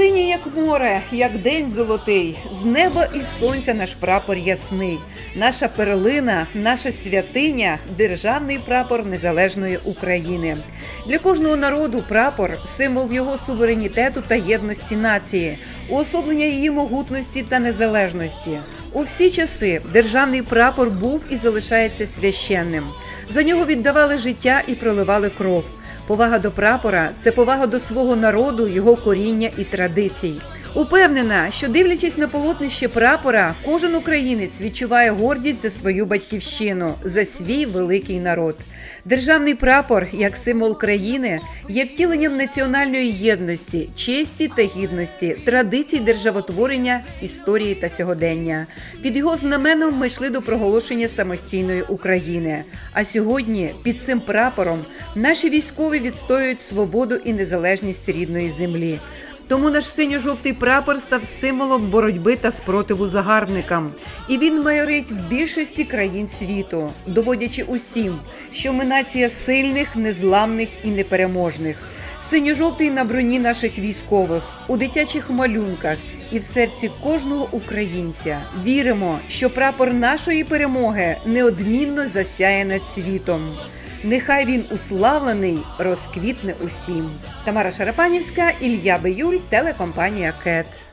Синій, як море, як день золотий, з неба і сонця наш прапор ясний, наша перлина, наша святиня, державний прапор незалежної України. Для кожного народу прапор символ його суверенітету та єдності нації, уособлення її могутності та незалежності. У всі часи державний прапор був і залишається священним. За нього віддавали життя і проливали кров. Повага до прапора це повага до свого народу, його коріння і традицій. Упевнена, що дивлячись на полотнище прапора, кожен українець відчуває гордість за свою батьківщину, за свій великий народ. Державний прапор, як символ країни, є втіленням національної єдності, честі та гідності, традицій державотворення, історії та сьогодення. Під його знаменом ми йшли до проголошення самостійної України. А сьогодні під цим прапором наші військові відстоюють свободу і незалежність рідної землі. Тому наш синьо-жовтий прапор став символом боротьби та спротиву загарбникам. І він майорить в більшості країн світу, доводячи усім, що ми нація сильних, незламних і непереможних. Синьо-жовтий на броні наших військових, у дитячих малюнках і в серці кожного українця. Віримо, що прапор нашої перемоги неодмінно засяє над світом. Нехай він уславлений, розквітне усім. Тамара Шарапанівська, Ілля Биюль, телекомпанія КЕТ.